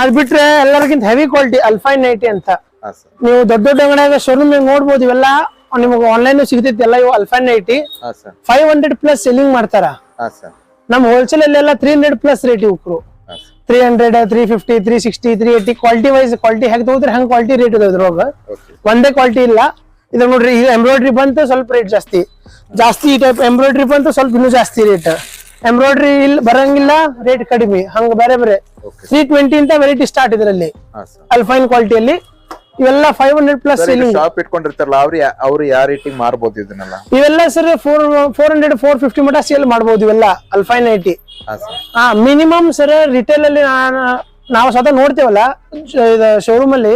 ಅದ್ ಬಿಟ್ರೆ ಎಲ್ಲರಿಗಿಂತ ಹೆವಿ ಕ್ವಾಲಿಟಿ ಅಲ್ಫೈನ್ ನೈಟಿ ಅಂತ. ನೀವು ದೊಡ್ಡ ದೊಡ್ಡ ಅಂಗಡಿಯಾಗ ಶೋರೂಮ್ ನೋಡ್ಬೋದು ಇವೆಲ್ಲ ನಿಮಗೆ ಆನ್ಲೈನ್ ಸಿಗ್ತೈತಿ ಎಲ್ಲ ಇವು Alpine nighty five hundred plus selling ಮಾಡ್ತಾರ. ನಮ್ ಹೋಲ್ಸೇಲ್ ಅಲ್ಲೆಲ್ಲ ತ್ರೀ ಹಂಡ್ರೆಡ್ ಪ್ಲಸ್ ರೇಟ್ ಇವ್ರು three hundred three fifty three sixty three eighty quality wise quality ಹೆಂಗ್ ತಗೋದ್ರೆ ಹಂಗ್ ಕ್ವಾಲಿಟಿ ರೇಟ್ ಇದೆ ಇದ್ರೊಳಗ. ಒಂದೇ ಕ್ವಾಲಿಟಿ ಇಲ್ಲ. ಇದು ನೋಡ್ರಿ ಎಂಬ್ರಾಯ್ಡ್ರಿ ಬಂತು ಸ್ವಲ್ಪ ರೇಟ್ ಜಾಸ್ತಿ. ಜಾಸ್ತಿ ಈ ಟೈಪ್ ಎಂಬ್ರಾಯ್ಡ್ರಿ ಬಂತು ಸ್ವಲ್ಪ ಇನ್ನೂ ಜಾಸ್ತಿ ರೇಟ್ ಎಂಬ್ರಾಯ್ಡ್ರಿ ಇಲ್ಲಿ ಬರಂಗಿಲ್ಲ ರೇಟ್ ಕಡಿಮೆ. ಹಂಗ ಬೇರೆ ಬೇರೆ ಸಿ ತ್ರೀ ಟ್ವೆಂಟಿ ಅಂತ ವೆರೈಟಿ ಸ್ಟಾರ್ಟ್ ಇದರಲ್ಲಿ. ಅಲ್ಫೈನ್ ಕ್ವಾಲಿಟಿ ಅಲ್ಫೈನ್ ಕ್ವಾಲಿಟಿಯಲ್ಲಿ ಇವೆಲ್ಲ ಫೈವ್ ಹಂಡ್ರೆಡ್ ಪ್ಲಸ್ ಇಲ್ಲಿ ಶಾಪ್ ಇಟ್ಕೊಂಡಿರ್ತಾರಲ್ಲ ಅವ್ರ ಅವ್ರು ಯಾವ ರೇಟಿಂಗ್ ಮಾರ್ಬೋದು ಇದನ್ನೆಲ್ಲ? ಇವೆಲ್ಲ sir four four hundred four fifty ಮಟ ಸೇಲ್ ಮಾಡ್ಬೋದು ಇವೆಲ್ಲ. ಅಲ್ಫೈನ್ ಐಟಿ ಹಾ ಮಿನಿಮಮ್ ಸರ್ ರಿಟೇಲ್ ಅಲ್ಲಿ ನಾವು ಸ್ವತಃ ನೋಡ್ತೇವಲ್ಲ ಶೋರೂಮ್ ಅಲ್ಲಿ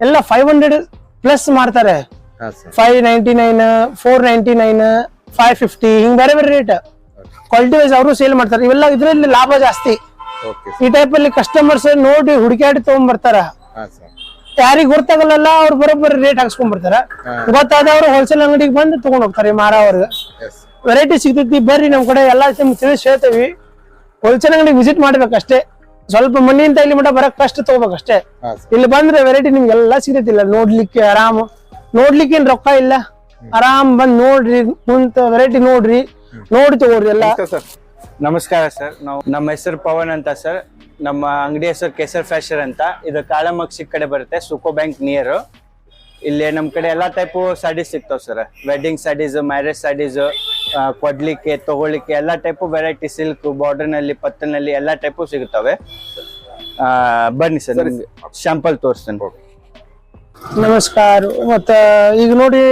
ಎಲ್ಲ ಫೈವ್ ಹಂಡ್ರೆಡ್ ಪ್ಲಸ್ ಮಾಡ್ತಾರೆ. Five ninety nine four ninety nine five fifty ಹಿಂಗ್ ಬೇರೆ ಬೇರೆ ರೇಟ್ ಕ್ವಾಲಿಟಿ ಅವರು ಸೇಲ್ ಮಾಡ್ತಾರೆ. ಇವೆಲ್ಲ ಇದ್ರಲ್ಲಿ ಲಾಭ ಜಾಸ್ತಿ. ಈ ಟೈಪ್ ಅಲ್ಲಿ ಕಸ್ಟಮರ್ಸ್ ನೋಡಿ ಹುಡುಕಾಡಿ ತಗೊಂಡ್ಬರ್ತಾರ ಯಾರಿಗ್ ಗೊತ್ತಾಗಲ್ಲ ಅವ್ರು ಬರೋಬ್ಬರಿ ರೇಟ್ ಹಾಕ್ಸ್ಕೊಂಡ್ ಬರ್ತಾರ ಗೊತ್ತಾದವ್ರು ಹೋಲ್ಸೇಲ್ ಅಂಗಡಿಗೆ ಬಂದು ತಗೊಂಡ್ ಹೋಗ್ತಾರೆ ಮಾರವ್ರಿಗೆ ಎಸ್ ವೆರೈಟಿ ಸಿಗ್ತೈತಿ ಬರ್ರಿ ನಮ್ ಕಡೆ ಎಲ್ಲಾ ನಿಮ್ಗೆ ತಿಳಿಸಿ ಹೇಳ್ತೇವಿ. ಹೋಲ್ಸೇಲ್ ಅಂಗಡಿಗೆ ವಿಸಿಟ್ ಮಾಡ್ಬೇಕಷ್ಟೇ. ಸ್ವಲ್ಪ ಮನೆಯಿಂದ ಇಲ್ಲಿ ಮಟ್ಟ ಬರಕ್ ಕಷ್ಟ ತಗೋಬೇಕಷ್ಟೇ. ಇಲ್ಲಿ ಬಂದ್ರೆ ವೆರೈಟಿ ನಿಮ್ಗೆ ಎಲ್ಲಾ ಸಿಗ್ತೈತಿಲ್ಲ ನೋಡ್ಲಿಕ್ಕೆ ಆರಾಮ್. ನೋಡ್ಲಿಕ್ಕೆ ಏನ್ ರೊಕ್ಕ ಇಲ್ಲ. ಆರಾಮ್ ಬಂದ್ ನೋಡ್ರಿ ಕುಂತ ವೆರೈಟಿ ನೋಡ್ರಿ. ನೋಡಿ ತಗೋರಿ ಎಲ್ಲ. ಸರ್. ನಮಸ್ಕಾರ ಸರ್. ನಾವು ನಮ್ಮ ಹೆಸರು ಪವನ್ ಅಂತ ಸರ್. ನಮ್ಮ ಅಂಗಡಿ ಹೆಸರು ಕೇಸರ್ ಫ್ಯಾಷರ್ ಅಂತ. ಇದು ಕಾಳಮಕ್ಷಿ ಕಡೆ ಬರುತ್ತೆ ಸುಕೋ ಬ್ಯಾಂಕ್ ನಿಯರ್ ಇಲ್ಲಿ ನಮ್ಮ ಕಡೆ ಎಲ್ಲಾ ಟೈಪು ಸ್ಯಾಡೀಸ್ ಸಿಗ್ತಾವ sir. Wedding saris marriage saris ಕೊಡ್ಲಿಕ್ಕೆ ತಗೊಳ್ಳಿಕ್ಕೆ ಎಲ್ಲಾ ಟೈಪು ವೆರೈಟಿ ಸಿಲ್ಕ್ ಬಾರ್ಡರ್ನಲ್ಲಿ ಪತ್ತನಲ್ಲಿ ಎಲ್ಲಾ ಟೈಪು ಸಿಗುತ್ತವೆ ಬನ್ನಿ ಸರ್ ನಿಮ್ಗೆ. ಶಾಂಪಲ್ ತೋರಿಸ್ತೇನೆ. ನಮಸ್ಕಾರ. ಮತ್ತ ಈಗ ನೋಡಿ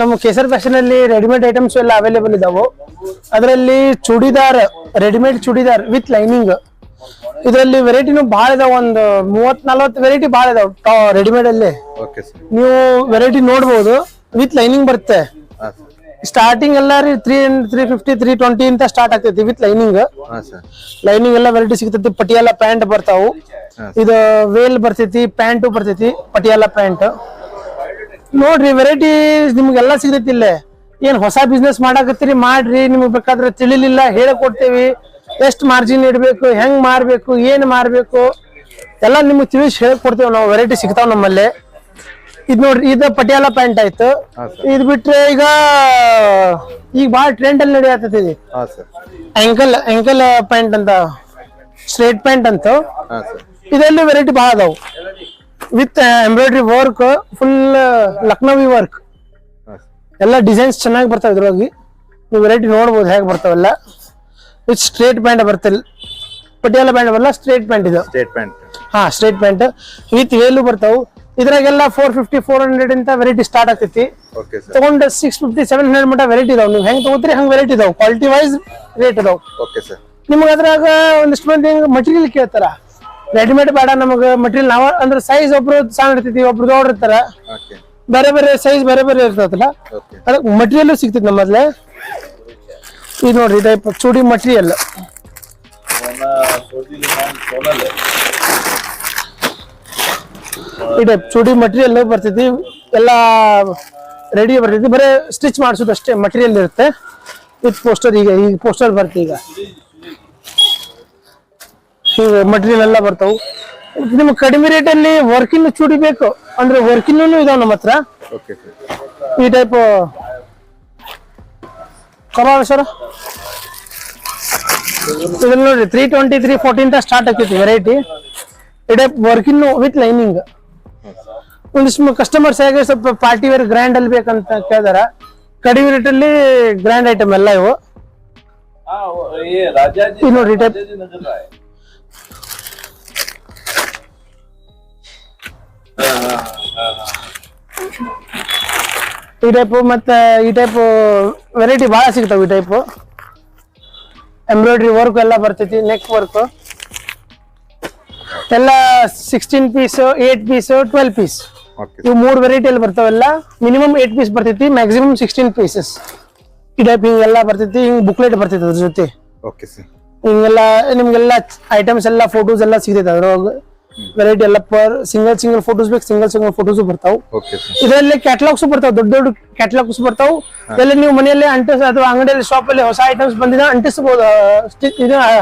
ನಮ್ಮ ಕೇಸರ್ ಫ್ಯಾಷನ್ ಅಲ್ಲಿ ರೆಡಿಮೇಡ್ ಐಟಮ್ಸ್ ಎಲ್ಲ ಅವೈಲೇಬಲ್ ಇದಾವೆ. ಅದರಲ್ಲಿ churidar readymade churidar with lining ಇದರಲ್ಲಿ ವೆರೈಟಿನೂ ಭಾಳ ಇದಾವ. ಒಂದು ಮೂವತ್ ನಲ್ವತ್ತು ವೆರೈಟಿ ಭಾಳ ಇದಾವ ರೆಡಿಮೇಡ್ ಅಲ್ಲಿ. ನೀವು ವೆರೈಟಿ ನೋಡ್ಬೋದು ವಿತ್ ಲೈನಿಂಗ್ ಬರುತ್ತೆ. ಸ್ಟಾರ್ಟಿಂಗ್ ಎಲ್ಲ ರೀ three three fifty three twenty ಅಂತ ಸ್ಟಾರ್ಟ್ ಆಗ್ತೈತಿ ವಿತ್ ಲೈನಿಂಗ್ ಲೈನಿಂಗ್ ಎಲ್ಲ ವೆರೈಟಿ ಸಿಗ್ತೈತಿ. ಪಟಿಯಾಲ ಪ್ಯಾಂಟ್ ಬರ್ತಾವು. ಇದು ವೇಲ್ ಬರ್ತೈತಿ ಪ್ಯಾಂಟು ಬರ್ತೈತಿ ಪಟಿಯಾಲ ಪ್ಯಾಂಟ್ ನೋಡ್ರಿ ವೆರೈಟಿ ನಿಮ್ಗೆಲ್ಲ ಸಿಗುತ್ತೆ ಇಲ್ಲೇ. ಏನ್ ಹೊಸ ಬಿಸ್ನೆಸ್ ಮಾಡಾಕತ್ತೀರಿ ಮಾಡ್ರಿ ನಿಮ್ಗೆ ಬೇಕಾದ್ರೆ ತಿಳಿಲಿಲ್ಲ ಕೊಡ್ತೇವಿ ಎಷ್ಟ್ ಮಾರ್ಜಿನ್ ಇಡ್ಬೇಕು ಹೆಂಗ್ ಮಾರ್ಬೇಕು ಏನ್ ಮಾರ್ಬೇಕು ಎಲ್ಲ ನಿಮ್ಗೆ ತಿಳಿಸಿ ಹೇಳ್ಕೊಡ್ತೇವೆ ನಾವು. ವೆರೈಟಿ ಸಿಗ್ತಾವ್ ನಮ್ಮಲ್ಲಿ. ಇದ್ ನೋಡ್ರಿ ಇದು ಪಟಿಯಾಲ ಪ್ಯಾಂಟ್ ಆಯ್ತು. ಇದ್ ಬಿಟ್ರೆ ಈಗ ಈಗ ಬಾಳ ಟ್ರೆಂಡ್ ಅಲ್ಲಿ ಸರ್. ಆಂಕಲ್ ಆಂಕಲ್ ಪ್ಯಾಂಟ್ ಅಂತ ಸ್ಟ್ರೇಟ್ ಪ್ಯಾಂಟ್ ಅಂತ. ಇದೆಲ್ಲ ಇದರಲ್ಲಿ ವೆರೈಟಿ ಬಹಳ ಅದಾವು. With embroidery work full Lucknowi work ಎಲ್ಲ ಡಿಸೈನ್ಸ್ ಚೆನ್ನಾಗಿ ಬರ್ತಾವೆ ಇದ್ರೊಳಗೆ. ನೀವು ವೆರೈಟಿ ನೋಡ್ಬೋದು ಹೇಗೆ ಬರ್ತಾವೆಲ್ಲ ವಿತ್ ಸ್ಟ್ರೇಟ್ ಪ್ಯಾಂಟ್ ಬರ್ತಿಲ್ಲ ಪಟಿಯಾಲ ಪ್ಯಾಂಟ್ ಬರಲ್ಲ ಸ್ಟ್ರೇಟ್ ಪ್ಯಾಂಟ್ ಇದು. ಸ್ಟೇಟ್ ಪ್ಯಾಂಟ್ ಹಾ ಸ್ಟ್ರೇಟ್ ಪ್ಯಾಂಟ್ ವಿತ್ ವೇಲು ಬರ್ತಾವೆ. ಇದ್ರಾಗೆಲ್ಲ ಫೋರ್ ಫಿಫ್ಟಿ ಫೋರ್ ಹಂಡ್ರೆಡ್ ಅಂತ ವೆರೈಟಿ ಸ್ಟಾರ್ಟ್ ಆಗ್ತೈತಿ. ಓಕೆ ಸರ್ ತಗೊಂಡ್ ಸಿಕ್ಸ್ ಫಿಫ್ಟಿ ಸೆವೆನ್ ಹಂಡ್ರೆಡ್ ಮಟ್ಟ ವೆರೈಟಿ ಇದಾವೆ. ನೀವು ಹೆಂಗ್ ತಗೋತೀರಿ ಹಂಗ್ ವೆರೈಟಿ ಇದಾವೆ. ಕ್ವಾಲಿಟಿ ವೈಸ್ ರೇಟ್ ಇದಾವೆ. ಓಕೆ ಸರ್ ನಿಮ್ಗೆ ಅದ್ರಾಗ ಒಂದಿಷ್ಟು ಮಂದಿ ಮಟೀರಿಯಲ್ ಕೇಳ್ತಾರ. ರೆಡಿಮೇಡ್ ಬೇಡ ನಮಗ ಮಟೀರಿಯಲ್ ನಾವ ಅಂದ್ರೆ ಸೈಜ್ ಒಬ್ರು ಸಣ್ಣ ಇರ್ತೈತಿ ಒಬ್ರು ದೊಡ್ಡ ಇರ್ತಾರ. ಬೇರೆ ಬೇರೆ ಸೈಜ್ ಬೇರೆ ಬೇರೆ ಇರ್ತೈತಲ್ಲ ಓಕೆ ಅದಕ್ಕೆ ಮಟೀರಿಯಲ್ ಸಿಗ್ತೈತಿ ನಮ್ಮದ್ಲೆ ಇದು ನೋಡ್ರಿ ಟೈಪ್ ಚೂಡಿ ಮಟೀರಿಯಲ್ ಈ ಟೈಪ್ ಚೂಡಿ ಮಟೀರಿಯಲ್ ಬರ್ತೈತಿ. ಎಲ್ಲ ರೆಡಿ ಬರ್ತೈತಿ. ಬರೀ ಸ್ಟಿಚ್ ಮಾಡಿಸೋದು ಅಷ್ಟೇ ಮಟೀರಿಯಲ್ ಇರುತ್ತೆ. ವಿತ್ ಪೋಸ್ಟರ್ ಈಗ ಈಗ ಪೋಸ್ಟರ್ ಬರುತ್ತೆ ಈಗ. ಇವು ಮಟೀರಿಯಲ್ ಎಲ್ಲ ಬರ್ತಾವು. ನಿಮ್ಗೆ ಕಡಿಮೆ ರೇಟಲ್ಲಿ ವರ್ಕಿನ್ ಚೂಡಿ ಬೇಕು. ಅಂದ್ರೆ ವರ್ಕಿನೂ ಇದಾವೆ ನಮ್ಮ ಹತ್ರ. ಈ ಟೈಪ್ ಕಲರ್ ಸರ್ ಇದ್ರಲ್ಲಿ ನೋಡ್ರಿ three twenty three fourteen start ಆಗ್ತೈತಿ ವೆರೈಟಿ ಈ ಟೈಪ್ ವರ್ಕಿನ್ನು ವಿತ್ ಲೈನಿಂಗ್ ಒಂದಿಷ್ಟು ಕಸ್ಟಮರ್ಸ್ ಹೇಗೆ ಸ್ವಲ್ಪ ಪಾರ್ಟಿ ವೇರ್ ಗ್ರ್ಯಾಂಡ್ ಅಲ್ಲಿ ಬೇಕಂತ ಕೇಳಿದಾರ. ಕಡಿಮೆ ರೇಟಲ್ಲಿ ಗ್ರ್ಯಾಂಡ್ ಐಟಮ್ ಎಲ್ಲ ಇವು. ನೋಡ್ರಿ ಟೈಪ್ ಈ ಟೈಪ್ ಮತ್ತೆ ಈ ಟೈಪ್ ವೆರೈಟಿ ಭಾಳ ಸಿಗ್ತಾವೆ ಈ ಟೈಪ್ ಎಂಬ್ರಾಯ್ಡ್ರಿ ವರ್ಕ್ ಎಲ್ಲ ಬರ್ತೈತಿ ನೆಕ್ ವರ್ಕ್ ಎಲ್ಲ sixteen piece eight piece twelve piece ಇವು ಮೂರು ವೆರೈಟಿಯಲ್ಲಿ ಬರ್ತಾವೆಲ್ಲ ಮಿನಿಮಮ್ ಏಟ್ ಪೀಸ್ ಬರ್ತೈತಿ ಮ್ಯಾಕ್ಸಿಮಮ್ ಸಿಕ್ಸ್ಟೀನ್ ಪೀಸಸ್ ಈ ಟೈಪ್ ಹಿಂಗೆಲ್ಲ ಬರ್ತೈತಿ ಹಿಂಗೆ ಬುಕ್ಲೆಟ್ ಬರ್ತೈತಿ ಅದ್ರ ಜೊತೆ. ಹಿಂಗೆಲ್ಲ ನಿಮ್ಗೆಲ್ಲ ಐಟಮ್ಸ್ ಎಲ್ಲ ಫೋಟೋಸ್ ಎಲ್ಲ ಸಿಗ್ತೈತೆ ಅದ್ರೊಳಗೆ. ವೆರೈಟಿ ಎಲ್ಲ ಪರ್ ಸಿಂಗಲ್ ಸಿಂಗಲ್ ಫೋಟೋಸ್ ಬೇಕು ಸಿಂಗಲ್ ಸಿಂಗಲ್ ಫೋಟೋಸ್ ಬರ್ತಾವ. ಇದರಲ್ಲಿ ಕ್ಯಾಟಲಾಗ್ಸ್ ಬರ್ತಾವ ದೊಡ್ಡ ದೊಡ್ಡ ಕ್ಯಾಟಲಾಗ್ಸ್ ಬರ್ತಾವ. ಎಲ್ಲ ನೀವು ಮನೆಯಲ್ಲಿ ಅಂಟಿಸ್ ಅಥವಾ ಅಂಗಡಿಯಲ್ಲಿ ಶಾಪ್ ಅಲ್ಲಿ ಹೊಸ ಐಟಮ್ಸ್ ಬಂದಿದ ಅಂಟಿಸಬಹುದು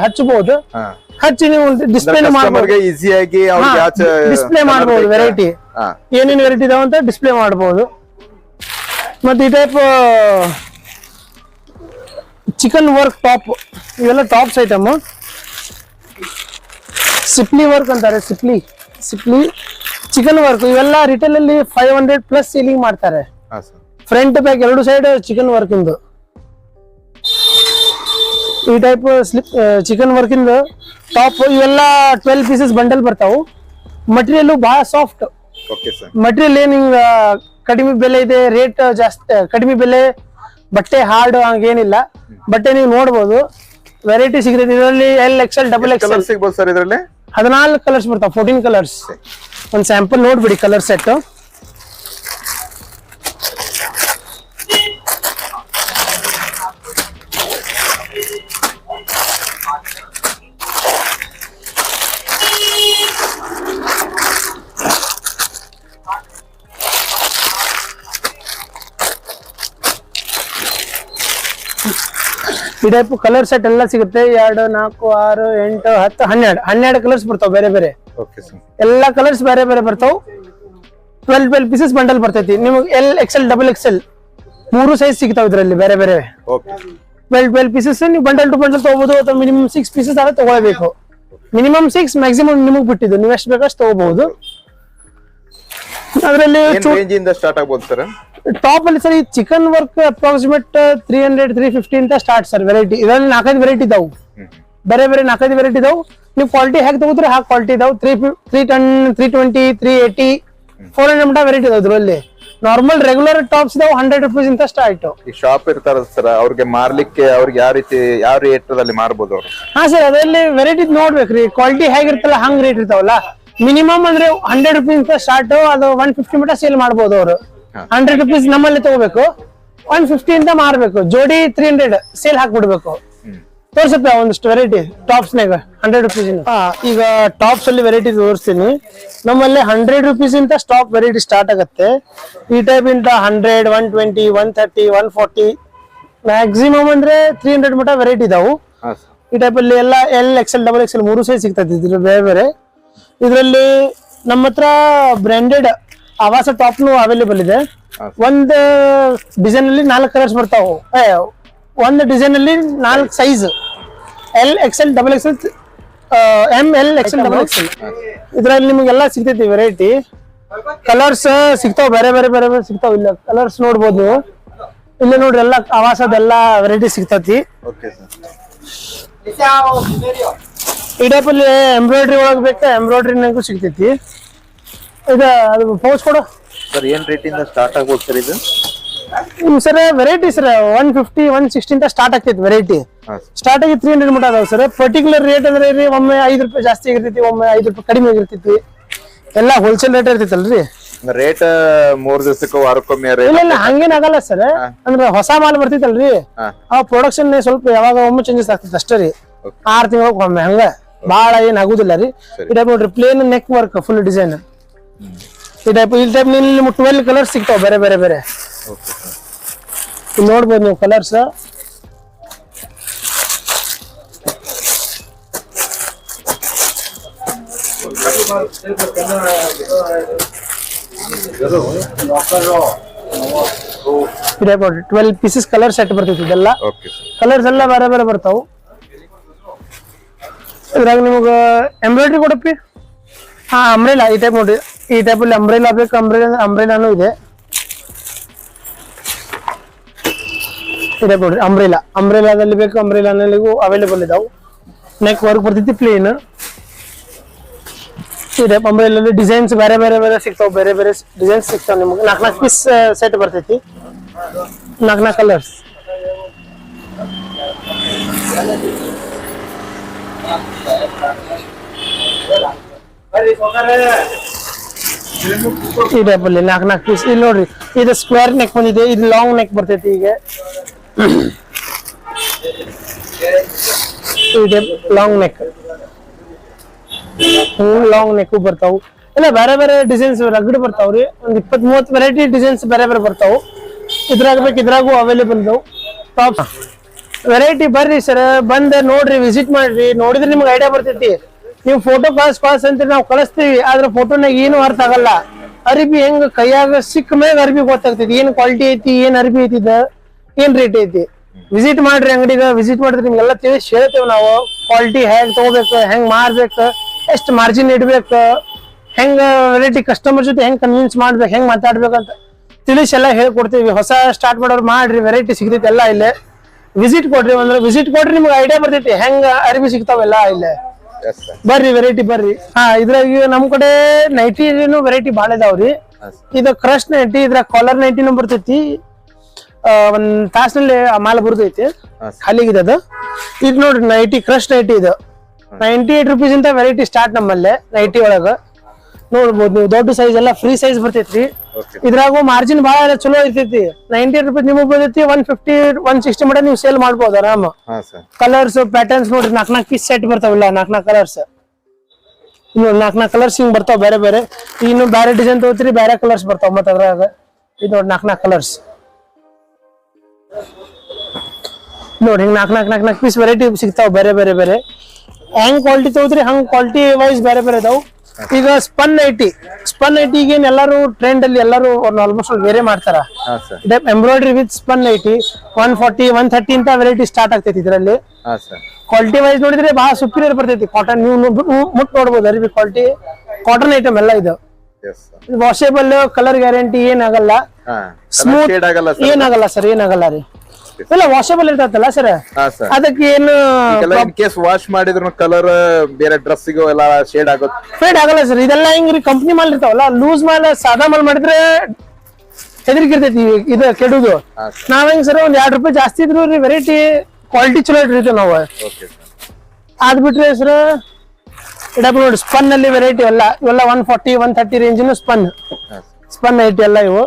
ಹಚ್ಚಬಹುದು ಹಚ್ಚಿ ನೀವು ಡಿಸ್ಪ್ಲೇ ಮಾಡಬಹುದು ಈಸಿಯಾಗಿ ಡಿಸ್ಪ್ಲೇ ಮಾಡಬಹುದು ವೆರೈಟಿ ಏನೇನು ವೆರೈಟಿ ಇದಾವ ಅಂತ ಡಿಸ್ಪ್ಲೇ ಮಾಡಬಹುದು ಮತ್ತೆ ಈ ಟೈಪ್ ಚಿಕನ್ ವರ್ಕ್ ಟಾಪ್ ಇವೆಲ್ಲ ಟಾಪ್ಸ್ ಐಟಮ್ ಸಿಪ್ಲಿ ವರ್ಕ್ ಅಂತಾರೆ ಸಿಪ್ಲಿ ಸಿಪ್ಲಿ ಚಿಕನ್ ವರ್ಕ್. ಇವೆಲ್ಲ ರಿಟೇಲ್ ಅಲ್ಲಿ ಫೈವ್ ಹಂಡ್ರೆಡ್ ಪ್ಲಸ್ ಸೀಲಿಂಗ್ ಮಾಡ್ತಾರೆ. ಫ್ರಂಟ್ ಬ್ಯಾಕ್ ಎರಡು ಸೈಡ್ ಚಿಕನ್ ವರ್ಕ್ ಇಂದು. ಈ ಟೈಪ್ ಸ್ಲಿಪ್ ಚಿಕನ್ ವರ್ಕ್ ಇಂದು ಟಾಪ್ ಇವೆಲ್ಲ ಟ್ವೆಲ್ ಪೀಸಸ್ ಬಂಡಲ್ ಬರ್ತಾವು. ಮಟೀರಿಯಲ್ ಬಹಳ ಸಾಫ್ಟ್ ಓಕೆ ಸರ್ ಮಟೀರಿಯಲ್ ಏನ್ ಹಿಂಗ ಕಡಿಮೆ ಬೆಲೆ ಇದೆ ರೇಟ್ ಜಾಸ್ತಿ ಕಡಿಮೆ ಬೆಲೆ ಬಟ್ಟೆ ಹಾರ್ಡ್ ಹಂಗೇನಿಲ್ಲ. ಬಟ್ಟೆ ನೀವು ನೋಡ್ಬೋದು. ವೆರೈಟಿ ಸಿಗುತ್ತೆ ಇದರಲ್ಲಿ L X L double X ಸಿಗ್ಬೋದು ಸರ್ ಇದರಲ್ಲಿ? ಹದಿನಾಲ್ಕು ಕಲರ್ಸ್ ಬರ್ತಾವ ಫೋರ್ಟೀನ್ ಕಲರ್ಸ್ ಒಂದು ಸ್ಯಾಂಪಲ್ ನೋಡ್ಬಿಡಿ ಕಲರ್ ಸೆಟ್ ಈ ಟೈಪ್ ಕಲರ್ ಸೆಟ್ ಎಲ್ಲ ಸಿಗುತ್ತೆ. ಎರಡು ನಾಲ್ಕು ಆರು ಎಂಟು ಹತ್ತು ಹನ್ನೆರಡು. ಹನ್ನೆರಡು ಕಲರ್ಸ್ ಬರ್ತಾವ ಬೇರೆ ಬೇರೆ. ಎಲ್ಲಾ ಕಲರ್ಸ್ ಬೇರೆ ಬೇರೆ ಬರ್ತಾವ. ಟ್ವೆಲ್ ಟ್ವೆಲ್ ಪೀಸಸ್ ಬಂಡಲ್ ಬರ್ತೈತಿ. ನಿಮಗೆ ಎಲ್ ಎಕ್ಸೆಲ್ ಡಬಲ್ ಎಕ್ಸೆಲ್ ಮೂರು ಸೈಜ್ ಸಿಗ್ತಾವ ಇದರಲ್ಲಿ ಬೇರೆ ಬೇರೆ. ಟ್ವೆಲ್ ಟ್ವೆಲ್ ಪೀಸಸ್ ನೀವು ಬಂಡಲ್ ಟು ಬಂಡಲ್ ತಗೋಬಹುದು ಅಥವಾ ಮಿನಿಮಮ್ ಸಿಕ್ಸ್ ಪೀಸಸ್ ಆದ್ರೆ ತಗೊಳ್ಬೇಕು. ಮಿನಿಮಮ್ ಸಿಕ್ಸ್ ಮ್ಯಾಕ್ಸಿಮಮ್ ನಿಮಗೆ ಬಿಟ್ಟಿದ್ದು. ನೀವು ಎಷ್ಟು ಬೇಕಷ್ಟು ತಗೋಬಹುದು. ಅದರಲ್ಲಿ ಸ್ಟಾರ್ಟ್ ಆಗ್ಬೋದು ಸರ್ ಟಾಪ್ ಅಲ್ಲಿ ಸರ್ ಈ chikan work approximate three hundred three fifty ಅಂತ ಸ್ಟಾರ್ಟ್ ಸರ್ ವೆರೈಟಿ ಇದರಲ್ಲಿ ನಾಲ್ಕೈದು ವೆರೈಟಿ ಇದಾವು. ಬೇರೆ ಬೇರೆ ನಾಲ್ಕೈದು ವೆರೈಟಿ ಇದಾವು. ನೀವು ಕ್ವಾಲಿಟಿ ಹೇಗೆ ತಗೋತ್ರಿ ಹಾಗೆ ಕ್ವಾಲಿಟಿ ಇದಾವೆ. Three three ten three twenty three eighty four hundred ಮಟ್ಟ ವೆರೈಟಿ ಇದಾವೆ ಇದರಲ್ಲಿ. ನಾರ್ಮಲ್ ರೆಗ್ಯುಲರ್ ಟಾಪ್ಸ್ ಇದಾವೆ ಹಂಡ್ರೆಡ್ ರುಪೀಸ್ ಇಂದ ಸ್ಟಾರ್ಟ್ ಈ ಶಾಪ್ ಇರ್ತಾರ ಸರ್ ಅವ್ರಿಗೆ ಮಾರ್ಲಿಕ್ಕೆ ಅವ್ರಿಗೆ ಯಾವ ರೀತಿ ಯಾವ ರೇಟದಲ್ಲಿ ಮಾರ್ಬೋದು ಅವ್ರು? ಹಾ ಸರ್ ಅದರಲ್ಲಿ ವೆರೈಟಿ ನೋಡ್ಬೇಕ್ರಿ. ಕ್ವಾಲಿಟಿ ಹೇಗಿರ್ತಲ್ಲ ಹಂಗ್ ರೇಟ್ ಇರ್ತಾವಲ್ಲ. ಮಿನಿಮಮ್ ಅಂದ್ರೆ ಹಂಡ್ರೆಡ್ ರುಪೀಸ್ ಇಂದ ಸ್ಟಾರ್ಟ್ ಅದು ಒನ್ ಫಿಫ್ಟಿ ಮಟ್ಟ ಸೇಲ್ ಮಾಡ್ಬೋದು ಅವರು. ಹಂಡ್ರೆಡ್ ರುಪೀಸ್ ನಮ್ಮಲ್ಲಿ ತಗೋಬೇಕು. ಒನ್ ಫಿಫ್ಟಿ ಇಂದ ಮಾರ್ಬೇಕು. ಜೋಡಿ ತ್ರೀ ಹಂಡ್ರೆಡ್ ಸೇಲ್ ಹಾಕ್ಬಿಡ್ಬೇಕು. ತೋರ್ಸಪ್ಪ ಒಂದಿಷ್ಟು ವೆರೈಟಿ ಟಾಪ್ಸ್ ನಾಗ ಹಂಡ್ರೆಡ್ ರುಪೀಸ್ ಈಗ ಟಾಪ್ಸ್ ಅಲ್ಲಿ ವೆರೈಟಿ ತೋರಿಸ್ತೀನಿ. ನಮ್ಮಲ್ಲಿ ಹಂಡ್ರೆಡ್ ರುಪೀಸ್ ಇಂದ ಸ್ಟಾಪ್ ವೆರೈಟಿ ಸ್ಟಾರ್ಟ್ ಆಗುತ್ತೆ. ಈ ಟೈಪ್ ಇಂದ hundred one twenty one thirty one forty maximum ಅಂದ್ರೆ ತ್ರೀ ಹಂಡ್ರೆಡ್ ಮಟ್ಟ ವೆರೈಟಿ ಇದಾವು. ಈ ಟೈಪ್ ಅಲ್ಲಿ ಎಲ್ಲ ಎಲ್ ಎಕ್ಸೆಲ್ ಡಬಲ್ ಎಕ್ಸೆಲ್ ಮೂರು ಸೈಜ್ ಸಿಗ್ತದೆ ಇದ್ರ ಬೇರೆ ಬೇರೆ ಇದರಲ್ಲಿ ನಮ್ಮ ಹತ್ರ ಬ್ರ್ಯಾಂಡೆಡ್ ಆವಾಸ ಟಾಪ್ನು ಅವೈಲೇಬಲ್ ಇದೆ. ಒಂದ್ ಡಿಸೈನ್ ಅಲ್ಲಿ ನಾಲ್ಕು ಕಲರ್ಸ್ ಬರ್ತಾವು. ಒಂದ್ ಒಂದು ಡಿಸೈನ್ ಅಲ್ಲಿ ನಾಲ್ಕು size L XL double L M L XL double XL ಇದ್ರಲ್ಲಿ ನಿಮ್ಗೆಲ್ಲ ಸಿಗ್ತೈತಿ ವೆರೈಟಿ ಕಲರ್ಸ್ ಸಿಗ್ತಾವ ಬೇರೆ ಬೇರೆ ಬೇರೆ ಬೇರೆ ಸಿಗ್ತಾವ. ಇಲ್ಲ ಕಲರ್ಸ್ ನೋಡ್ಬೋದು ನೀವು. ಇಲ್ಲಿ ನೋಡ್ರಿ ಎಲ್ಲ ಆವಾಸದೆಲ್ಲ ವೆರೈಟಿ ಸಿಗ್ತತಿ. ಓಕೆ ಸರ್ ಈ ಟೈಪ್ ಅಲ್ಲಿ ಎಂಬ್ರಾಯ್ಡ್ರಿ ಒಳಗ್ ಬೇಕಾ? ಎಂಬ್ರಾಯ್ಡ್ರಿ ನಂಗೂ ಸಿಗ್ತೈತಿ. ಇದು ಅದು ಪೋಸ್ ಕೊಡು. ಸರ್ ಏನ್ ರೇಟ್ ಇಂದ ಸ್ಟಾರ್ಟ್ ಆಗ್ಬೋದು ಸರ್ ಇದು? Sir variety sir one fifty one sixty start ಆಗ್ತೈತಿ ವೆರೈಟಿ ಸ್ಟಾರ್ಟ್ ಆಗಿ ತ್ರೀ ಹಂಡ್ರೆಡ್ ಮಟ್ಟ ಅದಾವ ಸರ್. ಪರ್ಟಿಕ್ಯುಲರ್ ರೇಟ್ ಅಂದ್ರೆ ರೀ ಒಮ್ಮೆ ಐದು ರೂಪಾಯಿ ಜಾಸ್ತಿ ಆಗಿರ್ತೈತಿ ಒಮ್ಮೆ ಐದು ರೂಪಾಯಿ ಕಡಿಮೆ ಆಗಿರ್ತೈತಿ. ಎಲ್ಲ ಹೋಲ್ಸೇಲ್ ರೇಟ್ ಇರ್ತೈತಲ್ರಿ. ರೇಟ್ ಮೂರ್ ದಿವಸಕ್ಕೆ ವಾರಕ್ಕೊಮ್ಮೆ ಇಲ್ಲ ಇಲ್ಲ ಹಂಗೇನಾಗಲ್ಲ ಸರ್. ಅಂದ್ರೆ ಹೊಸ ಮಾಲ್ ಬರ್ತೈತಲ್ರಿ ಆ ಪ್ರೊಡಕ್ಷನ್ ಸ್ವಲ್ಪ ಯಾವಾಗ ಒಮ್ಮೆ ಚೇಂಜಸ್ ಆಗ್ತದೆ ಅಷ್ಟೇ ರೀ. ಆರ್ ತಿಂಗಳಿಗೆ ಒಮ್ಮೆ ಹಂಗ ಬಾಳ ಏನ್ ಆಗುದಿಲ್ಲ ರೀ. ನೋಡ್ರಿ plain neck work full design ಈ ಟೈಪ್ ಈ ಟೈಪ್ ನಿಮ್ಗೆ ಟ್ವೆಲ್ ಕಲರ್ಸ್ ಸಿಗ್ತಾವ ಬೇರೆ ಬೇರೆ ಬೇರೆ. ನೋಡ್ಬೋದು ನೀವು ಕಲರ್ಸ್ ಈ type twelve pieces colour set ಬರ್ತೈತಿ ಇದೆಲ್ಲ. ಕಲರ್ಸ್ ಎಲ್ಲ ಬೇರೆ ಬೇರೆ ಬರ್ತಾವು. ಇದ್ರಾಗ ನಿಮ್ಗೆ ಎಂಬ್ರಾಯ್ಡ್ರಿ ಕೊಡಪ್ಪಿ? ಹಾ ಅಂಬ್ರೆಲಾ ಈ ಟೈಪ್ ನೋಡ್ರಿ. ಈ ಟೈಪ್ ಅಲ್ಲಿ ಅಂಬ್ರೆಲಾ ಬೇಕು ಅಂಬ್ರೆಲ್ ಅಂಬ್ರೆಲಾನು ಇದೆ. ಇದೆ ನೋಡ್ರಿ ಅಂಬ್ರೆಲಾ ಅಂಬ್ರೆಲಾದಲ್ಲಿ ಬೇಕು ಅಂಬ್ರೆಲಾನಲ್ಲಿಗೂ ಅವೈಲೇಬಲ್ ಇದಾವು. ನೆಕ್ ವರ್ಕ್ ಬರ್ತೈತಿ ಪ್ಲೇನ್ ಇದೆ ಅಂಬ್ರೆಲಲ್ಲಿ ಡಿಸೈನ್ಸ್ ಬೇರೆ ಬೇರೆ ಬೇರೆ ಸಿಗ್ತಾವ. ಬೇರೆ ಬೇರೆ ಡಿಸೈನ್ಸ್ ಸಿಗ್ತಾವ ನಿಮಗೆ. ನಾಲ್ಕು ನಾಲ್ಕು ಪೀಸ್ ಸೆಟ್ ಬರ್ತೈತಿ. ನಾಲ್ಕು ನಾಲ್ಕು ಕಲರ್ಸ್ ಈ ಟೈಪ್ ಅಲ್ಲಿ ನಾಲ್ಕು ನಾಲ್ಕು ಪೀಸ್ ಇಲ್ಲಿ ನೋಡ್ರಿ, ಇದು ಸ್ಕ್ವೇರ್ ನೆಕ್ ಬಂದಿದೆ ಇದು ಲಾಂಗ್ ನೆಕ್ ಬರ್ತೈತಿ ಈಗ type long neck long neck ಬರ್ತಾವು. ಇಲ್ಲ, ಬೇರೆ ಬೇರೆ ಡಿಸೈನ್ಸ್ ರಗಡ್ ಬರ್ತಾವ್ರಿ ಒಂದ್ ಇಪ್ಪತ್ ಮೂವತ್ ವೆರೈಟಿ ಡಿಸೈನ್ಸ್ ಬೇರೆ ಬೇರೆ ಬರ್ತಾವು. ಇದ್ರಾಗ ಬೇಕು, ಇದ್ರಾಗೂ ಅವೈಲೇಬಲ್ ಇದಾವು. ಟಾಪ್ ವೆರೈಟಿ ಬರ್ರಿ ಸರ್ ಬಂದ್ ನೋಡ್ರಿ ವಿಸಿಟ್ ಮಾಡ್ರಿ. ನೋಡಿದ್ರೆ ನಿಮ್ಗೆ ಐಡಿಯಾ ಬರ್ತೈತಿ. ನೀವು ಫೋಟೋ ಕಳ್ಸ್ ಕಳ್ಸ್ ಅಂತ ನಾವು ಕಳಿಸ್ತೀವಿ. ಆದ್ರೆ ಫೋಟೋನಾಗ ಏನು ಅರ್ಥ ಆಗಲ್ಲ. ಅರ್ಬಿ ಹೆಂಗ ಕೈಯಾಗ ಸಿಕ್ಕ ಮ್ಯಾಗ ಅರ್ಬಿ ಗೊತ್ತಾಗ್ತೈತಿ. ಏನ್ ಕ್ವಾಲಿಟಿ ಐತಿ, ಏನ್ ಅರ್ಬಿ ಐತಿ ಏನ್ ರೇಟ್ ಐತಿ. ವಿಸಿಟ್ ಮಾಡ್ರಿ ಅಂಗಡಿಗ ವಿಸಿಟ್ ಮಾಡಿದ್ರೆ ನಿಮ್ಗೆಲ್ಲ ತಿಳಿಸಿ ಹೇಳ್ತೇವೆ ನಾವು. ಕ್ವಾಲಿಟಿ ಹೆಂಗ್ ತಗೋಬೇಕು, ಹೆಂಗ್ ಮಾರ್ಬೇಕು, ಎಷ್ಟು ಮಾರ್ಜಿನ್ ಇಡ್ಬೇಕು, ಹೆಂಗ ವೆರೈಟಿ ಕಸ್ಟಮರ್ ಜೊತೆ ಹೆಂಗ್ ಕನ್ವಿನ್ಸ್ ಮಾಡ್ಬೇಕು, ಹೆಂಗ್ ಮಾತಾಡ್ಬೇಕಂತ ತಿಳಿಸಿ ಎಲ್ಲ ಹೇಳ್ಕೊಡ್ತೀವಿ. ಹೊಸ ಸ್ಟಾರ್ಟ್ ಮಾಡೋರು ಮಾಡ್ರಿ ವೆರೈಟಿ ಸಿಗ್ತೈತಿ ಎಲ್ಲ ಇಲ್ಲೇ. ವಿಸಿಟ್ ಕೊಡ್ರಿ ಅಂದ್ರೆ ವಿಸಿಟ್ ಕೊಡ್ರಿ ನಿಮ್ಗೆ ಐಡಿಯಾ ಬರ್ತೈತಿ. ಹೆಂಗ ಅರಿವಿ ಸಿಗ್ತಾವೆಲ್ಲ ಇಲ್ಲೇ. ಬರ್ರಿ ವೆರೈಟಿ ಬರ್ರಿ. ಹಾ ಇದ್ರಾಗ ನಮ್ ಕಡೆ ನೈಟಿ ವೆರೈಟಿ ಬಾಳ ಇದಾವ್ರಿ ಇದು ಕ್ರಶ್ ನೈಟಿ ಇದ್ರ ಕಾಲರ್ ನೈಟಿನೂ ಬರ್ತೈತಿ. ಒಂದ್ ತಾಸಿನಲ್ಲಿ ಮಾಲ್ ಬರ್ತೈತಿ. ಖಾಲಿಗಿದೆ ಅದು. ಇದು ನೋಡ್ರಿ ನೈಟಿ ಕ್ರಶ್ ನೈಟಿ ಇದು. ನೈಂಟಿ ಏಟ್ ರುಪೀಸ್ ಇಂದ ವೆರೈಟಿ ಸ್ಟಾರ್ಟ್ ನಮ್ಮಲ್ಲೇ ನೈಟಿ ಒಳಗ. ನೋಡ್ಬೋದು ನೀವು ದೊಡ್ಡ ಸೈಜ್ ಎಲ್ಲ ಫ್ರೀ ಸೈಜ್ ಬರ್ತೈತ್ರಿ. ಓಕೆ ಇದ್ರಾಗು ಮಾರ್ಜಿನ್ ಬಹಳ ಚಲೋ ಇರ್ತೈತಿ. ನೈಂಟಿ ರೂಪಾಯಿ ರುಪೀಸ್ ನಿಮಗ್ ಬಂದೈತಿ ಒನ್ ಫಿಫ್ಟಿ ಒನ್ ಸಿಕ್ಸ್ಟಿ ಮಟ ನೀವು ಸೇಲ್ ಮಾಡ್ಬೋದು ಆರಾಮ. ಕಲರ್ಸ್ ಪ್ಯಾಟರ್ನ್ಸ್ ನೋಡ್ರಿ ನಾಕ್ ನಾಲ್ಕು ಪೀಸ್ ಸೆಟ್ ಬರ್ತಾವಿಲ್ಲ ನಾಕ್ ನಾಲ್ಕು ಕಲರ್ಸ್ ಇನ್ನು ನಾಲ್ಕ್ ಕಲರ್ಸ್ ಹಿಂಗ್ ಬರ್ತಾವ ಬೇರೆ ಬೇರೆ. ಇನ್ನು ಬೇರೆ ಡಿಸೈನ್ ತಗೋತೀರಿ ಬೇರೆ ಕಲರ್ಸ್ ಬರ್ತಾವ ಮತ್ತ ಅದ್ರಾಗ. ಇದು ನೋಡಿ ನಾಕ್ ನಾಲ್ಕು ಕಲರ್ಸ್ ನೋಡಿ ಹಿಂಗ್ ನಾಲ್ಕ್ ನಾಲ್ಕು ನಾಕ್ ನಾಲ್ಕು ಪೀಸ್ ವೆರೈಟಿ ಸಿಗ್ತಾವ ಬೇರೆ ಬೇರೆ ಬೇರೆ. ಹೆಂಗ್ ಕ್ವಾಲಿಟಿ ತಗೋತೀರಿ ಹಂಗ್ ಕ್ವಾಲಿಟಿ ವೈಸ್ ಬೇರೆ ಬೇರೆ ಇದಾವ್. ಈಗ ಸ್ಪನ್ ಐಟಿ ಸ್ಪನ್ ಐಟಿಗೆ ಏನ್ ಎಲ್ಲಾರು ಟ್ರೆಂಡ್ ಅಲ್ಲಿ ಎಲ್ಲರೂ ಆಲ್ಮೋಸ್ಟ್ ಬೇರೆ ಮಾಡ್ತಾರ. Embroidery with spun IT one forty one thirty ಅಂತ ವೆರೈಟಿ ಸ್ಟಾರ್ಟ್ ಆಗ್ತೈತಿ ಇದರಲ್ಲಿ. ಕ್ವಾಲಿಟಿ ವೈಸ್ ನೋಡಿದ್ರೆ ಬಹಳ ಸುಪೀರಿಯರ್ ಬರ್ತೈತಿ. ಕಾಟನ್ ನೀವು ಮುಟ್ ನೋಡ್ಬೋದು ಅರಿವಿ ಕ್ವಾಲಿಟಿ ಕಾಟನ್ ಐಟಮ್ ಎಲ್ಲ ಇದು. ವಾಷೇಬಲ್ ಕಲರ್ ಗ್ಯಾರಂಟಿ ಏನಾಗಲ್ಲ ಸ್ಮೂತ್ ಏನಾಗಲ್ಲ ಸರ್ ಏನಾಗಲ್ಲ ರೀ. ಇಲ್ಲ ವಾಷೇಬಲ್ ಇರ್ತೈತಲ್ಲ ಸರ್ ಹಾ ಸರ್ ಅದಕ್ಕೆ ಏನು ಇನ್ ಕೇಸ್ ವಾಶ್ ಮಾಡಿದ್ರು ಕಲರ್ ಬೇರೆ ಡ್ರೆಸ್ ಎಲ್ಲ ಶೇಡ್ ಆಗುತ್ತೆ. ಫೇಡ್ ಆಗಲ್ಲ ಸರ್ ಇದೆಲ್ಲ ಹಿಂಗ್ರಿ ಕಂಪ್ನಿ ಮಾಲ್ ಇರ್ತಾವಲ್ಲ ಲೂಸ್ ಮಾಲ್ ಸಾದಾ ಮಾಲ್ ಮಾಡಿದ್ರೆ ಹೆದರಿಕಿರ್ತೈತಿ ಇದ ಕೆಡುದು. ನಾವ್ ಹೆಂಗ್ ಸರ್ ಒಂದ್ ಎರಡ್ ರೂಪಾಯಿ ಜಾಸ್ತಿ ಇದ್ರು ರೀ ವೆರೈಟಿ ಕ್ವಾಲಿಟಿ ಚಲೋ ಇಟ್ಟಿರ್ತೀವಿ ನಾವು. ಓಕೆ ಅದ್ ಬಿಟ್ರೆ ಸರ್ ಇಡಪ್ಪ ನೋಡಿ ಸ್ಪನ್ ಅಲ್ಲಿ ವೆರೈಟಿ ಎಲ್ಲ ಇವೆಲ್ಲ ಒನ್ ಫಾರ್ಟಿ ಒನ್ ಥರ್ಟಿ ರೇಂಜಿನ ಸ್ಪನ್ ಸ್ಪನ್ ಐಟಿ ಎಲ್ಲ ಇವು.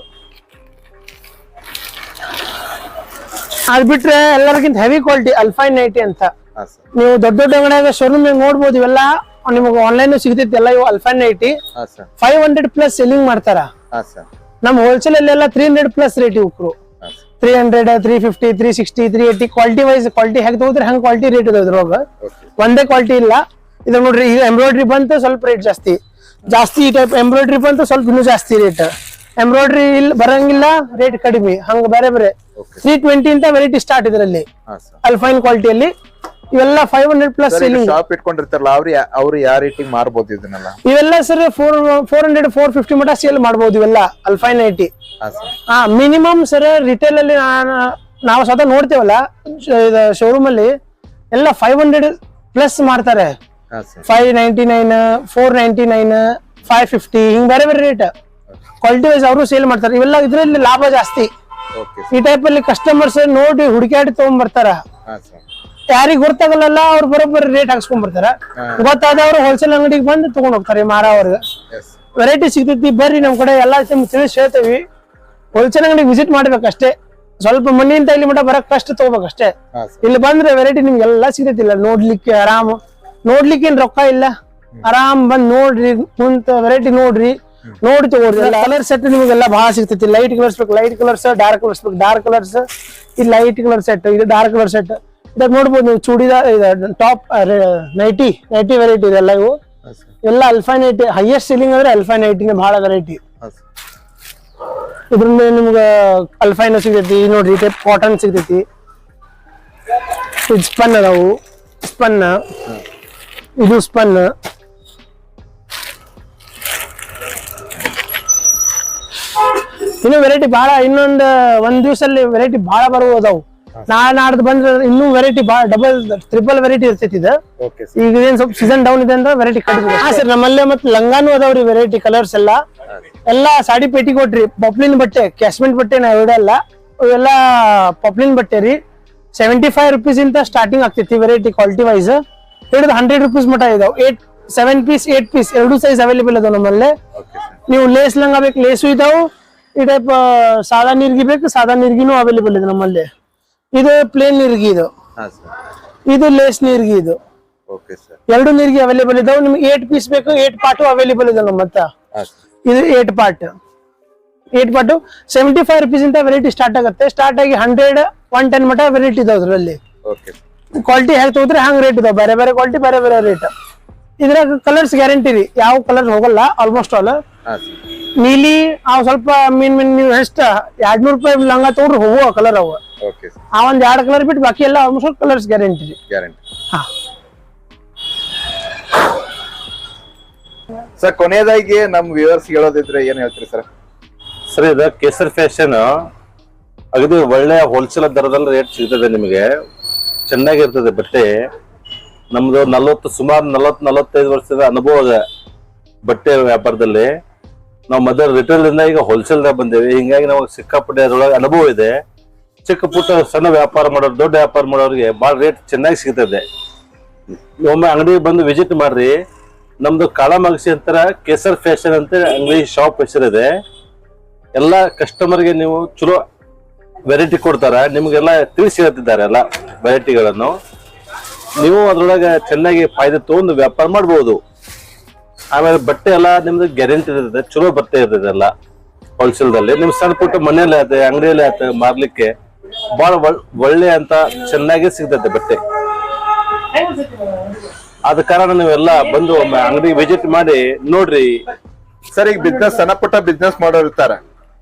ಅದ್ ಬಿಟ್ರೆ ಎಲ್ಲರಿಗಿಂತ ಹೆವಿ ಕ್ವಾಲಿಟಿ ಅಲ್ಫೈನ್ ನೈಟಿ ಅಂತ. ನೀವು ದೊಡ್ಡ ದೊಡ್ಡ ಅಂಗಡಿಯಾಗ ಶೋರೂಮ್ ನೋಡ್ಬೋದು ಇವೆಲ್ಲ ನಿಮಗೆ ಆನ್ಲೈನ್ ಸಿಗ್ತೈತಿ ಎಲ್ಲ ಇವು Alpine nighty five hundred plus selling ಮಾಡ್ತಾರ. ನಮ್ ಹೋಲ್ಸೇಲ್ ಅಲ್ಲೆಲ್ಲ ತ್ರೀ ಹಂಡ್ರೆಡ್ ಪ್ಲಸ್ ರೇಟ್ ಇವ್ರು three hundred three fifty three sixty three eighty quality wise quality ಹೆಂಗ್ ತಗೋದ್ರೆ ಹಂಗ್ ಕ್ವಾಲಿಟಿ ರೇಟ್ ಇದೆ ಇದ್ರೊಳಗ. ಒಂದೇ ಕ್ವಾಲಿಟಿ ಇಲ್ಲ. ಇದು ನೋಡ್ರಿ ಈಗ ಎಂಬ್ರಾಯ್ಡ್ರಿ ಬಂತು ಸ್ವಲ್ಪ ರೇಟ್ ಜಾಸ್ತಿ. ಜಾಸ್ತಿ ಈ ಟೈಪ್ ಎಂಬ್ರಾಯ್ಡ್ರಿ ಬಂತು ಸ್ವಲ್ಪ ಇನ್ನೂ ಜಾಸ್ತಿ ರೇಟ್ ಎಂಬ್ರಾಯ್ಡ್ರಿ ಇಲ್ಲಿ ಬರಂಗಿಲ್ಲ ರೇಟ್ ಕಡಿಮೆ. ಹಂಗ ಬೇರೆ ಬೇರೆ. ತ್ರೀ ಟ್ವೆಂಟಿ ಅಂತ ವೆರೈಟಿ ಸ್ಟಾರ್ಟ್ ಇದರಲ್ಲಿ. ಅಲ್ಫೈನ್ ಕ್ವಾಲಿಟಿಯಲ್ಲಿ ಇವೆಲ್ಲ ಫೈವ್ ಹಂಡ್ರೆಡ್ ಪ್ಲಸ್ ಶಾಪ್ ಇಟ್ಕೊಂಡಿರ್ತಾರಲ್ಲ ಅವ್ರು ಅವ್ರು ಯಾವ ರೇಟಿಂಗ್ ಮಾರ್ಬೋದು ಇದನ್ನೆಲ್ಲ? ಇವೆಲ್ಲ sir four four hundred four fifty ಮಟ ಸೇಲ್ ಮಾಡ್ಬೋದು ಇವೆಲ್ಲ ಅಲ್ಫೈನ್ ಐಟಿ ಹಾ ಮಿನಿಮಮ್ ಸರ್ ರಿಟೇಲ್ ಅಲ್ಲಿ ನಾವು ಸ್ವತಃ ನೋಡ್ತೇವಲ್ಲ ಶೋರೂಮ್ ಅಲ್ಲಿ ಎಲ್ಲ ಫೈವ್ ಹಂಡ್ರೆಡ್ ಪ್ಲಸ್ ಮಾಡ್ತಾರೆ. Five ninety nine four ninety nine five fifty ಹಿಂಗ್ ಬೇರೆ ಬೇರೆ ರೇಟ್ ಕ್ವಾಲಿಟಿ ವೈಸ್ ಅವರು ಸೇಲ್ ಮಾಡ್ತಾರೆ. ಇವೆಲ್ಲ ಇದರಲ್ಲಿ ಲಾಭ ಜಾಸ್ತಿ. ಈ ಟೈಪ್ ಅಲ್ಲಿ ಕಸ್ಟಮರ್ಸ್ ನೋಡಿ ಹುಡುಕಾಡಿ ತಗೊಂಡ್ಬರ್ತಾರ ಯಾರಿಗ್ ಗೊತ್ತಾಗಲ್ಲ ಅವ್ರ ಬರೋಬ್ಬರಿ ರೇಟ್ ಹಾಕ್ಸ್ಕೊಂಡ್ ಬರ್ತಾರ ಗೊತ್ತಾದವ್ರು ಹೋಲ್ಸೇಲ್ ಅಂಗಡಿಗೆ ಬಂದು ತಗೊಂಡ್ ಹೋಗ್ತಾರೆ ಮಾರವ್ರಿಗೆ ವೆರೈಟಿ ಸಿಗ್ತೈತಿ ಬರ್ರಿ ನಮ್ ಕಡೆ ಎಲ್ಲಾ ನಿಮ್ಗೆ ತಿಳಿಸಿ ಹೇಳ್ತೇವಿ. ಹೋಲ್ಸೇಲ್ ಅಂಗಡಿಗೆ ವಿಸಿಟ್ ಮಾಡ್ಬೇಕಷ್ಟೇ. ಸ್ವಲ್ಪ ಮಣ್ಣಿಂದ ಇಲ್ಲಿ ಮಟ್ಟ ಬರಕ್ ಕಷ್ಟ ತಗೋಬೇಕಷ್ಟೇ. ಇಲ್ಲಿ ಬಂದ್ರೆ ವೆರೈಟಿ ನಿಮ್ಗೆ ಎಲ್ಲಾ ಸಿಗ್ತೈತಿಲ್ಲ ನೋಡ್ಲಿಕ್ಕೆ ಆರಾಮ್. ನೋಡ್ಲಿಕ್ಕೆ ಏನ್ ರೊಕ್ಕ ಇಲ್ಲ. ಆರಾಮ್ ಬಂದ್ ನೋಡ್ರಿ ಕುಂತ ವೆರೈಟಿ ನೋಡ್ರಿ. ನೋಡಿ ತಗೋರಿ ಕಲರ್ ಸೆಟ್ ನಿಮಗೆಲ್ಲ ಬಹಳ ಸಿಗ್ತೈತಿ. ಲೈಟ್ ಕಲರ್ಸ್ ಬೇಕು ಲೈಟ್ ಕಲರ್ಸ್ ಡಾರ್ಕ್ ಕಲರ್ಸ್ ಬೇಕು ಡಾರ್ಕ್ ಕಲರ್ಸ್ ಇದು ಲೈಟ್ ಕಲರ್ ಸೆಟ್ ಇದು ಡಾರ್ಕ್ ಕಲರ್ ಸೆಟ್ ಇದಾಗ ನೋಡ್ಬೋದು ನೀವು churidar top nighty nighty variety ಇದೆಲ್ಲ ಇವು. ಎಲ್ಲ ಅಲ್ಫೈ ನೈಟಿ ಹೈಯೆಸ್ಟ್ ಸೀಲಿಂಗ್ ಅಂದ್ರೆ ಅಲ್ಫೈ ಐಟಿನೇ ಬಹಳ ವೆರೈಟಿ ಇದ್ರಿಂದ ನಿಮ್ಗೆ ಅಲ್ಫೈನ್ ಸಿಗ್ತೈತಿ ನೋಡ್ರಿ ಟೈಪ್ ಕಾಟನ್ ಸಿಗ್ತೈತಿ. ಇದು ಸ್ಪನ್ ಅದಾವು. ಸ್ಪನ್ ಇದು ಸ್ಪನ್ ಇನ್ನು ವೆರೈಟಿ ಬಹಳ ಇನ್ನೊಂದ್ ಒಂದ್ ದಿವಸಲ್ಲಿ ವೆರೈಟಿ ಬಹಳ ಬರುವ ಅದಾವು ನಾಳೆ ನಾಡ್ದು ಬಂದ್ರೆ ಇನ್ನೂ ವೆರೈಟಿ ಬಹಳ ಡಬಲ್ ಟ್ರಿಪಲ್ ವೆರೈಟಿ ಇರ್ತೈತಿ ಇದು. ಈಗ ಏನ್ ಸ್ವಲ್ಪ ಸೀಸನ್ ಡೌನ್ ಇದೆ ಅಂದ್ರೆ ವೆರೈಟಿ ಕಡಿಮೆ ಹಾ ಸರ್ ನಮ್ಮಲ್ಲೇ ಮತ್ತೆ ಲಂಗಾನು ಅದಾವ್ರಿ ವೆರೈಟಿ ಕಲರ್ಸ್ ಎಲ್ಲ. ಎಲ್ಲಾ ಸಾಡಿ ಪೇಟಿ ಕೊಟ್ರಿ ಪಪ್ಲಿನ್ ಬಟ್ಟೆ ಕ್ಯಾಶ್ಮೆಂಟ್ ಬಟ್ಟೆ ನಾವು ಇಡಲ್ಲ. ಇವೆಲ್ಲ ಪಪ್ಲಿನ್ ಬಟ್ಟೆ ರೀ. ಸೆವೆಂಟಿ ಫೈವ್ ರುಪೀಸ್ ಇಂತ ಸ್ಟಾರ್ಟಿಂಗ್ ಆಗ್ತೈತಿ ವೆರೈಟಿ ಕ್ವಾಲಿಟಿ ವೈಸ್ ಹಿಡಿದು ಹಂಡ್ರೆಡ್ ರುಪೀಸ್ ಮಟ್ಟ ಇದಾವ್. Eight seven piece eight piece ಎರಡು ಸೈಜ್ ಅವೈಲೇಬಲ್ ಅದಾವ ನಮ್ಮಲ್ಲೇ. ನೀವು ಲೇಸ್ ಲಂಗ ಬೇಕು ಲೇಸು ಇದಾವು. ಈ ಟೈಪ್ ಸಾದಾ ನೀರ್ಗಿ ಬೇಕು ಸಾದಾ ನೀರ್ಗಿನೂ ಅವೈಲೇಬಲ್ ಇದೆ ನಮ್ಮಲ್ಲಿ. ಇದು ಪ್ಲೇನ್ ನೀರ್ಗಿ ಇದು. ಇದು ಲೇಸ್ ನೀರ್ಗಿ ಇದು. ಎರಡು ನೀರ್ಗಿ ಅವೈಲೇಬಲ್ ಇದಾವೆ ನಿಮ್ಗೆ ಏಟ್ ಪೀಸ್ ಬೇಕು ಏಟ್ ಪಾರ್ಟು ಅವೈಲೇಬಲ್ ಇದೆ ನಮ್ಮ ಹತ್ರ. ಇದು eight part eight part seventy five rupees ಇಂದ ವೆರೈಟಿ ಸ್ಟಾರ್ಟ್ ಆಗುತ್ತೆ. ಸ್ಟಾರ್ಟ್ ಆಗಿ ಹಂಡ್ರೆಡ್ ಒನ್ ಟೆನ್ ಮಟ ವೆರೈಟಿ ಇದಾವೆ ಅದರಲ್ಲಿ. ಕ್ವಾಲಿಟಿ ಹೇಗೆ ತಗೋದ್ರೆ ಹಂಗ್ ರೇಟ್ ಇದಾವ. ಬೇರೆ ಬೇರೆ ಕ್ವಾಲಿಟಿ ಬೇರೆ ಬೇರೆ ರೇಟ್ ಇದ್ರಾಗ ಕಲರ್ಸ್ ಗ್ಯಾರಂಟಿ ರೀ. ಯಾವ ಕಲರ್ ಹೋಗಲ್ಲ ಆಲ್ಮೋಸ್ಟ್ ಆಲ್ ನೀಲಿ ಅವ್ ಸ್ವಲ್ಪ ಮೀನ್ ಮೀನ್ ನೀವು ಎಷ್ಟ ಎರಡ್ ನೂರ್ ರೂಪಾಯಿ ಲಂಗ ತಗೊಂಡ್ರೆ ಹೋಗುವ ಕಲರ್ ಅವ. ಓಕೆ ಸರ್ ಆ ಒಂದ್ ಎರಡ್ ಕಲರ್ ಬಿಟ್ಟು ಬಾಕಿ ಎಲ್ಲ ಆಲ್ಮೋಸ್ಟ್ ಕಲರ್ಸ್ ಗ್ಯಾರಂಟಿ ಗ್ಯಾರಂಟಿ ಹಾ. ಸರ್ ಕೊನೆಯದಾಗಿ ನಮ್ ವ್ಯೂವರ್ಸ್ ಹೇಳೋದಿದ್ರೆ ಏನ್ ಹೇಳ್ತೀರಿ ಸರ್ ಸರ್ ಇದು ಕೇಸರ್ ಫ್ಯಾಷನ್ ಅಗದಿ ಒಳ್ಳೆ ಹೋಲ್ಸೇಲ್ ದರದಲ್ಲಿ ರೇಟ್ ಸಿಗ್ತದೆ ನಿಮಗೆ. ಚೆನ್ನಾಗಿರ್ತದೆ ಬಟ್ಟೆ. ನಮ್ದು ನಲ್ವತ್ತು ಸುಮಾರು ನಲವತ್ತು ನಲವತ್ತೈದು ವರ್ಷದ ಅನುಭವ ಇದೆ ಬಟ್ಟೆ ವ್ಯಾಪಾರದಲ್ಲಿ. ನಾವು ಮೊದಲು ರಿಟೇಲ್ ಇಂದ ಈಗ ಹೋಲ್ಸೇಲ್ ಬಂದೇವೆ. ಹಿಂಗಾಗಿ ನಮಗೆ ಸಿಕ್ಕಾಪಟ್ಟೆ ಅದ್ರೊಳಗೆ ಅನುಭವ ಇದೆ. ಚಿಕ್ಕ ಪುಟ್ಟ ಸಣ್ಣ ವ್ಯಾಪಾರ ಮಾಡೋರು, ದೊಡ್ಡ ವ್ಯಾಪಾರ ಮಾಡೋರಿಗೆ ಭಾಳ ರೇಟ್ ಚೆನ್ನಾಗಿ ಸಿಗ್ತದೆ. ಒಮ್ಮೆ ಅಂಗಡಿಗೆ ಬಂದು ವಿಸಿಟ್ ಮಾಡ್ರಿ. ನಮ್ದು ಕಾಳಮಗಸಿ ಅಂತರ, ಕೇಸರ್ ಫ್ಯಾಷನ್ ಅಂತ ಅಂಗಡಿ ಶಾಪ್ ಹೆಸರಿದೆ ಎಲ್ಲ ಕಸ್ಟಮರ್ಗೆ ನೀವು ಚಲೋ ವೆರೈಟಿ ಕೊಡ್ತಾರ. ನಿಮ್ಗೆಲ್ಲ ತಿಳಿಸಿ ಹೇಳ್ತಿದ್ದಾರೆ ಎಲ್ಲ ವೆರೈಟಿಗಳನ್ನು ನೀವು ಅದ್ರೊಳಗೆ ಚೆನ್ನಾಗಿ ಫಾಯ್ದೆ ತಗೊಂಡು ವ್ಯಾಪಾರ ಮಾಡ್ಬೋದು. ಆಮೇಲೆ ಬಟ್ಟೆ ಎಲ್ಲ ನಿಮ್ದು ಗ್ಯಾರಂಟಿ ಇರ್ತದೆ ಚಲೋ ಬಟ್ಟೆ ಇರ್ತದೆ ಎಲ್ಲ ಹೋಲ್ಸೇಲ್ದಲ್ಲಿ ನಿಮ್ ಸಣ್ಣ ಪುಟ್ಟ ಮನೆಯಲ್ಲೇ ಆಯ್ತು ಅಂಗಡಿಯಲ್ಲಿ ಆಯ್ತು ಮಾರ್ಲಿಕ್ಕೆ ಬಹಳ ಒಳ್ಳೆ ಅಂತ ಚೆನ್ನಾಗಿ ಸಿಗ್ತದೆ ಬಟ್ಟೆ. ಆದ ಕಾರಣ ನೀವೆಲ್ಲ ಬಂದು ಒಮ್ಮೆ ಅಂಗಡಿ ವಿಸಿಟ್ ಮಾಡಿ ನೋಡ್ರಿ. ಸರ್ ಈಗ ಬಿಸ್ನೆಸ್ ಸಣ್ಣ ಪುಟ್ಟ ಬಿಸ್ನೆಸ್ ಮಾಡೋರು ಇರ್ತಾರ.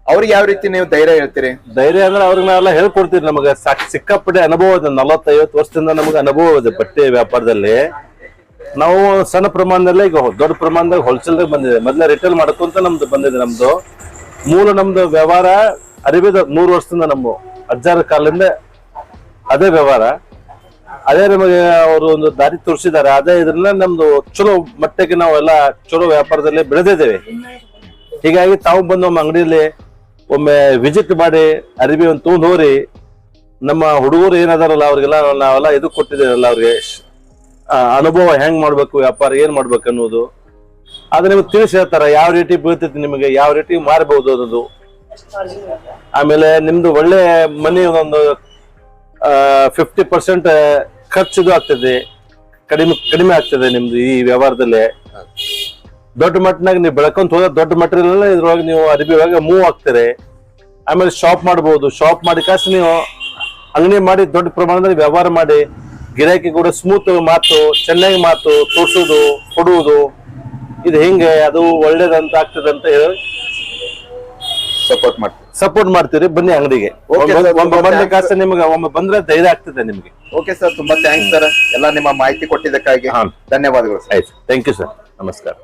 ಅವ್ರಿಗೆ ಯಾವ ರೀತಿ ನೀವು ಧೈರ್ಯ ಹೇಳ್ತೀರಿ? ಧೈರ್ಯ ಅಂದ್ರೆ ಅವ್ರಿಗೆ ನಾವೆಲ್ಲ ಹೇಳ್ಕೊಡ್ತೀವಿ ನಮಗೆ ಸಾಕ್ ಸಿಕ್ಕಾಪಟ್ಟೆ ಅನುಭವ ಇದೆ. ನಲವತ್ತೈವತ್ತು ವರ್ಷದಿಂದ ನಮಗೆ ಅನುಭವ ಇದೆ ಬಟ್ಟೆ ವ್ಯಾಪಾರದಲ್ಲಿ. ನಾವು ಸಣ್ಣ ಪ್ರಮಾಣದಲ್ಲೇ ಈಗ ದೊಡ್ಡ ಪ್ರಮಾಣದಾಗ ಹೋಲ್ಸೇಲ್ದಾಗ ಬಂದಿದೆ. ಮೊದಲೇ ರಿಟೇಲ್ ಮಾಡ್ಕೊಂತ ನಮ್ದು ಬಂದಿದೆ ನಮ್ದು. ಮೂಲ ನಮ್ದು ವ್ಯವಹಾರ ಅರಿವಿದ ಮೂರು ವರ್ಷದಿಂದ ನಮ್ಮ. ಅಜ್ಜಾರ ಕಾಲದಿಂದ ಅದೇ ವ್ಯವಹಾರ. ಅದೇ ನಮಗೆ ಅವರು ಒಂದು ದಾರಿ ತೋರಿಸಿದ್ದಾರೆ. ಅದೇ ಇದ್ರನ್ನ ನಮ್ದು ಚಲೋ ಮಟ್ಟಕ್ಕೆ ನಾವೆಲ್ಲ ಚಲೋ ವ್ಯಾಪಾರದಲ್ಲಿ ಬೆಳೆದಿದ್ದೇವೆ. ಹೀಗಾಗಿ ತಾವು ಬಂದು ನಮ್ಮ ಅಂಗಡಿಯಲ್ಲಿ ಒಮ್ಮೆ ವಿಸಿಟ್ ಮಾಡಿ ಅರಿವಿ ಒಂದು ತಗೊಂಡ್ ಹೋಗ್ರಿ. ನಮ್ಮ ಹುಡುಗರು ಏನದಾರಲ್ಲ, ಅವ್ರಿಗೆಲ್ಲ ನಾವೆಲ್ಲ ಇದು ಕೊಟ್ಟಿದ್ದೇವಲ್ಲ ಅವ್ರಿಗೆ. ಅನುಭವ ಹೆಂಗ್ ಮಾಡ್ಬೇಕು, ವ್ಯಾಪಾರ ಏನ್ ಮಾಡ್ಬೇಕು ಅನ್ನೋದು ಅದು ನಿಮ್ಗೆ ತಿಳಿಸಿ ಹೇಳ್ತಾರ, ಯಾವ ರೀತಿ ಬೀಳ್ತೈತಿ ನಿಮಗೆ, ಯಾವ ರೇಟಿ ಮಾರಬಹುದು ಅನ್ನೋದು. ಆಮೇಲೆ ನಿಮ್ದು ಒಳ್ಳೆ ಮನಿ ಒಂದು ಫಿಫ್ಟಿ ಪರ್ಸೆಂಟ್ ಖರ್ಚಿದು ಆಗ್ತದೆ. ಕಡಿಮೆ ಕಡಿಮೆ ಆಗ್ತದೆ ನಿಮ್ದು ಈ ವ್ಯವಹಾರದಲ್ಲಿ. ದೊಡ್ಡ ಮಟ್ಟನಾಗ ನೀವು ಬೆಳ್ಕೊಂತ ಹೋದ ದೊಡ್ಡ ಮಟ್ಟದಲ್ಲೇ ಇದ್ರೊಳಗೆ ನೀವು ಅರಿಬಿ ಒಳಗೆ ಮೂವ್ ಆಗ್ತೀರಿ. ಆಮೇಲೆ ಶಾಪ್ ಮಾಡ್ಬೋದು. ಶಾಪ್ ಮಾಡಿ ಕಾಸು ನೀವು ಅಂಗಡಿ ಮಾಡಿ ದೊಡ್ಡ ಪ್ರಮಾಣದಲ್ಲಿ ವ್ಯವಹಾರ ಮಾಡಿ. ಗಿರಾಕಿ ಕೂಡ ಸ್ಮೂತ್ ಮಾತು ಚೆನ್ನಾಗಿ ಮಾತು ತೋರಿಸೋದು ಕೊಡುವುದು. ಇದು ಹೆಂಗೆ ಅದು ಒಳ್ಳೇದಂತ ಆಗ್ತದೆ ಅಂತ ಹೇಳಿ ಸಪೋರ್ಟ್ ಮಾಡ್ತೀವಿ. ಸಪೋರ್ಟ್ ಮಾಡ್ತೀರಿ ಬನ್ನಿ ಅಂಗಡಿಗೆ. ಒಮ್ಮೆ ಬಂದ Thanks. ಕಾಸು ನಿಮ್ಗೆ ಒಮ್ಮೆ ಬಂದ್ರೆ ಧೈರ್ಯ ಆಗ್ತದೆ ನಿಮ್ಗೆ. ಓಕೆ ಸರ್ ತುಂಬಾ ಥ್ಯಾಂಕ್ಸ್ ಸರ್ ಎಲ್ಲ ನಿಮ್ಮ ಮಾಹಿತಿ ಕೊಟ್ಟಿದ್ದಕ್ಕಾಗಿ. ಧನ್ಯವಾದಗಳು ಸರ್ ಆಯ್ತು. ಥ್ಯಾಂಕ್ ಯು ಸರ್ ನಮಸ್ಕಾರ.